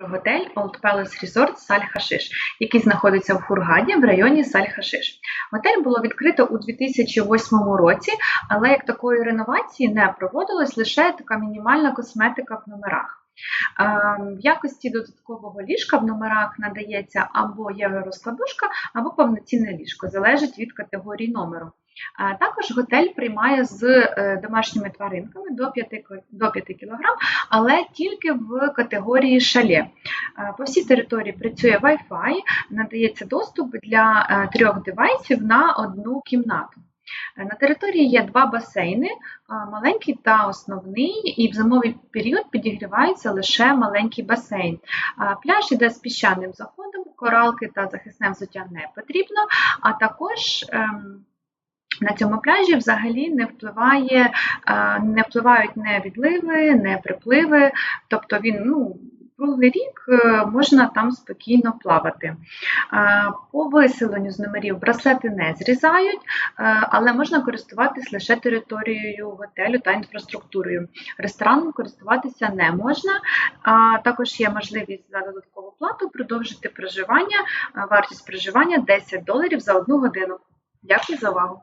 Готель Old Palace Resort Саль-Хашиш, який знаходиться в Хургаді в районі Саль-Хашиш. Готель було відкрито у 2008 році, але як такої реновації не проводилось, лише така мінімальна косметика в номерах. Е, В якості додаткового ліжка в номерах надається або євророзкладушка, або повноцінне ліжко, залежить від категорії номеру. Е, Також готель приймає з е, домашніми тваринками до 5, до 5 кг, але тільки в категорії шале. По всій території працює Wi-Fi, надається доступ для трьох девайсів на одну кімнату. Е, На території є два басейни, е, маленький та основний, і в зимовий період підігрівається лише маленький басейн. Е, Пляж іде з піщаним заходом, коралки та захисне взуття не потрібно, а також ем, на цьому пляжі взагалі не впливає, не впливають не відливи, не припливи, тобто він ну, круглий рік е, можна там спокійно плавати. Е, По виселенню з номерів браслети не зрізають, е, але можна користуватись лише територією готелю та інфраструктурою. Рестораном користуватися не можна. Також є можливість за додаткову плату продовжити проживання. Вартість проживання 10 доларів за одну годину. Дякую за увагу.